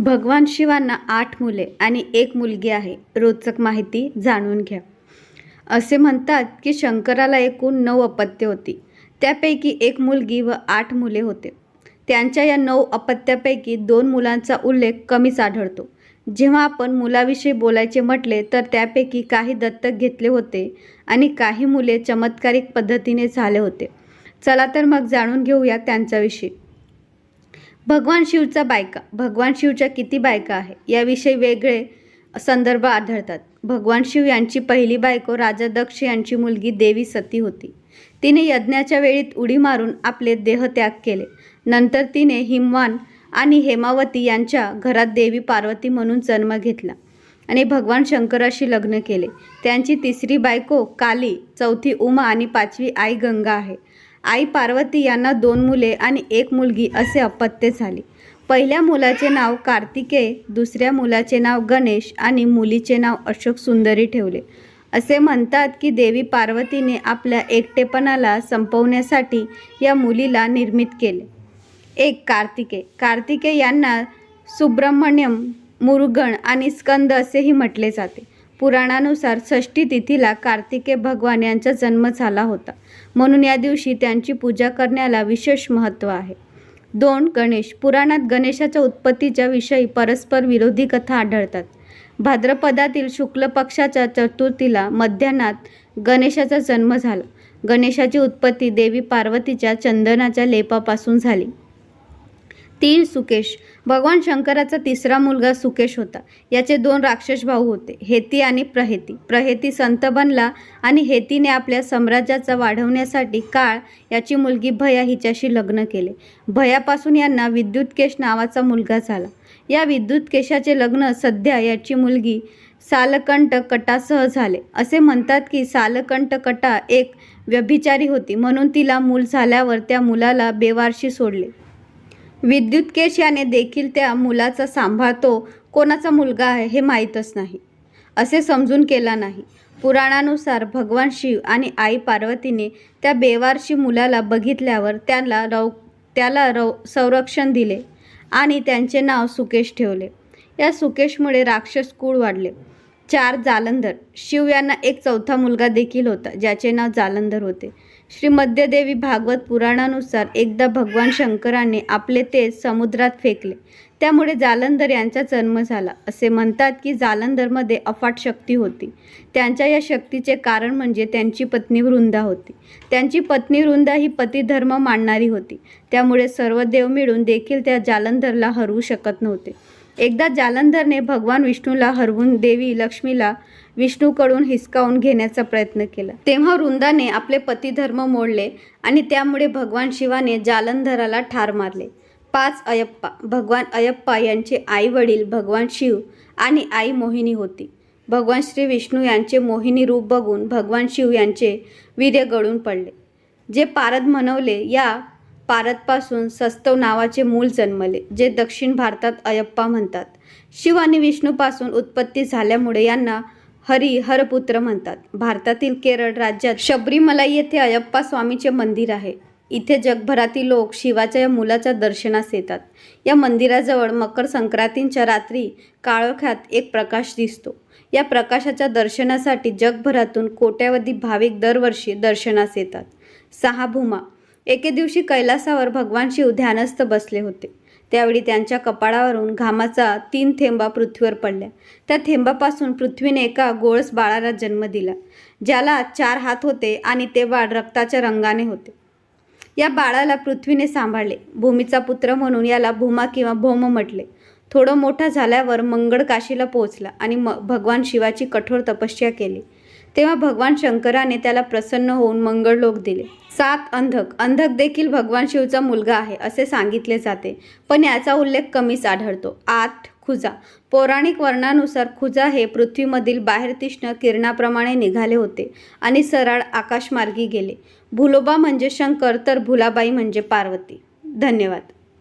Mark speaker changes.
Speaker 1: भगवान शिवांना आठ मुले आणि एक मुलगी आहे. रोचक माहिती जाणून घ्या. असे म्हणतात की शंकराला एकूण नऊ अपत्य होती. त्यापैकी एक मुलगी व आठ मुले होते. त्यांच्या या नऊ अपत्यापैकी दोन मुलांचा उल्लेख कमीच आढळतो. जेव्हा आपण मुलाविषयी बोलायचे म्हटले तर त्यापैकी काही दत्तक घेतले होते आणि काही मुले चमत्कारिक पद्धतीने झाले होते. चला तर मग जाणून घेऊया त्यांच्याविषयी. भगवान शिवचा बायका भगवान शिवच्या किती बायका आहे याविषयी वेगळे संदर्भ आढळतात. भगवान शिव यांची पहिली बायको राजा दक्ष यांची मुलगी देवी सती होती. तिने यज्ञाच्या वेळीत उडी मारून आपले देहत्याग केले. नंतर तिने हिमवान आणि हेमावती यांच्या घरात देवी पार्वती म्हणून जन्म घेतला आणि भगवान शंकराशी लग्न केले. त्यांची तिसरी बायको काली चौथी उमा आणि पाचवी आई गंगा आहे. आई पार्वती यांना दोन मुले आणि एक मुलगी असे अपत्य झाले. पहिल्या मुलाचे नाव कार्तिकेय दुसऱ्या मुलाचे नाव गणेश आणि मुलीचे नाव अशोक सुंदरी ठेवले. असे म्हणतात की देवी पार्वतीने आपल्या एकटेपणाला संपवण्यासाठी या मुलीला निर्मित केले. एक कार्तिकेय कार्तिकेय यांना सुब्रह्मण्यम मुरुगण आणि स्कंद असेही म्हटले जाते. पुराणानुसार षष्ठी तिथीला कार्तिकेय भगवान यांचा जन्म झाला होता. म्हणून या दिवशी त्यांची पूजा करण्याला विशेष महत्त्व आहे. दोन गणेश पुराणात गणेशाच्या उत्पत्तीच्या विषयी परस्पर विरोधी कथा आढळतात. भाद्रपदातील शुक्ल पक्षाच्या चतुर्थीला मध्यान्हात गणेशाचा जन्म झाला. गणेशाची उत्पत्ती देवी पार्वतीच्या चंदनाच्या लेपापासून झाली. तीन सुकेश. भगवान शंकराचा तिसरा मुलगा सुकेश होता. याचे दोन राक्षस भाऊ होते हेती आणि प्रहेती. प्रहेती संत बनला आणि हेतीने आपल्या साम्राज्याचा वाढवण्यासाठी काळ याची मुलगी भया हिच्याशी लग्न केले. भयापासून यांना विद्युतकेश नावाचा मुलगा झाला. या विद्युतकेशाचे लग्न सध्या याची मुलगी सालकंठ कटासह झाले. असे म्हणतात की सालकंठ कटा एक व्यभिचारी होती म्हणून तिला मूल झाल्यावर त्या मुलाला बेवारशी सोडले. विद्युतकेश याने देखील त्या मुलाचा सांभाळतो. कोणाचा मुलगा आहे हे माहीतच नाही. असे समजून केला नाही. पुराणानुसार भगवान शिव आणि आई पार्वतीने त्या बेवारशी मुलाला बघितल्यावर त्याला रव त्याला रव संरक्षण दिले आणि त्यांचे नाव सुकेश ठेवले. या सुकेशमुळे राक्षस कुळ वाढले. चार जालंधर. शिव यांना एक चौथा मुलगा देखील होता ज्याचे नाव जालंधर होते. श्री मध्यदेवी भागवत पुराणानुसार एकदा भगवान शंकराने आपले तेज समुद्रात फेकले. त्यामुळे जालंधर यांचा जन्म झाला. असे म्हणतात की जालंधरमध्ये अफाट शक्ती होती. त्यांच्या या शक्तीचे कारण म्हणजे त्यांची पत्नी वृंदा होती. त्यांची पत्नी वृंदा ही पतिधर्म मांडणारी होती. त्यामुळे सर्व देव मिळून देखील त्या जालंधरला हरवू शकत नव्हते. एकदा जालंधरने भगवान विष्णूला हरवून देवी लक्ष्मीला विष्णूकडून हिसकावून घेण्याचा प्रयत्न केला. तेव्हा वृंदाने आपले पतिधर्म मोडले आणि त्यामुळे भगवान शिवाने जालंधराला ठार मारले. पाच अयप्पा भगवान अयप्पा यांचे आई वडील भगवान शिव आणि आई मोहिनी होती. भगवान श्री विष्णू यांचे मोहिनी रूप बघून भगवान शिव यांचे वीर्य गळून पडले. जे पारद म्हणवले या पारदपासून सस्तव नावाचे मूल जन्मले जे दक्षिण भारतात अयप्पा म्हणतात. शिव आणि विष्णूपासून उत्पत्ती झाल्यामुळे यांना हरी हरपुत्र म्हणतात. भारतातील केरळ राज्यात शबरीमलाई येथे अयप्पा स्वामीचे मंदिर आहे. इथे जगभरातील लोक शिवाच्या या मुलाच्या दर्शनास येतात. या मंदिराजवळ मकर संक्रांतीच्या रात्री काळोख्यात एक प्रकाश दिसतो. या प्रकाशाच्या दर्शनासाठी जगभरातून कोट्यावधी भाविक दरवर्षी दर्शनास येतात. सहा भूमा एके दिवशी कैलासावर भगवान शिव ध्यानस्थ बसले होते. त्यावेळी त्यांच्या कपाळावरून घामाचा तीन थेंबा पृथ्वीवर पडल्या. त्या थेंबापासून पृथ्वीने एका गोळस बाळाला जन्म दिला ज्याला चार हात होते आणि ते बाळ रक्ताच्या रंगाने होते. या बाळाला पृथ्वीने सांभाळले. भूमीचा पुत्र म्हणून याला भूमा किंवा भौम म्हटले. थोडं मोठा झाल्यावर मंगळ काशीला पोहोचला आणि म भगवान शिवाची कठोर तपस्या केली. तेव्हा भगवान शंकराने त्याला प्रसन्न होऊन मंगळलोक दिले. सात अंधक. अंधक देखील भगवान शिवचा मुलगा आहे असे सांगितले जाते. पण याचा उल्लेख कमीच आढळतो. आठ खुजा. पौराणिक वर्णानुसार खुजा हे पृथ्वीमधील बाहेर तीक्ष्ण किरणाप्रमाणे निघाले होते आणि सरळ आकाशमार्गी गेले. भुलोबा म्हणजे शंकर तर भुलाबाई म्हणजे पार्वती. धन्यवाद.